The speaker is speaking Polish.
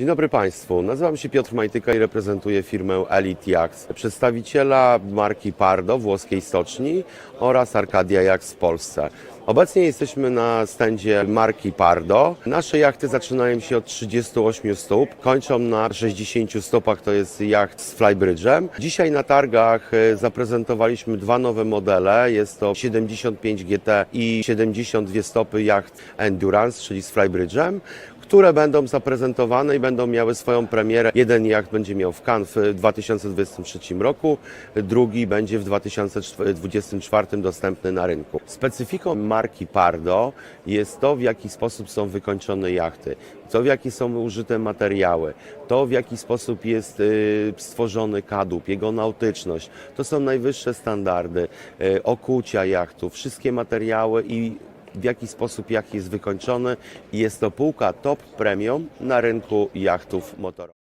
Dzień dobry Państwu, nazywam się Piotr Majtyka i reprezentuję firmę Elite Yachts, przedstawiciela marki Pardo włoskiej stoczni oraz Arcadia Yachts w Polsce. Obecnie jesteśmy na stędzie marki Pardo. Nasze jachty zaczynają się od 38 stóp, kończą na 60 stopach, to jest jacht z flybridge'em. Dzisiaj na targach e, zaprezentowaliśmy dwa nowe modele, jest to 75 GT i 72 stopy jacht Endurance, czyli z flybridge'em które będą zaprezentowane i będą miały swoją premierę. Jeden jacht będzie miał w Cannes w 2023 roku, drugi będzie w 2024 dostępny na rynku. Specyfiką marki Pardo jest to, w jaki sposób są wykończone jachty, to w jaki są użyte materiały, to w jaki sposób jest y, stworzony kadłub, jego nautyczność. To są najwyższe standardy, y, okucia jachtu, wszystkie materiały i w jaki sposób jacht jest wykończony. Jest to półka top premium na rynku jachtów motorowych.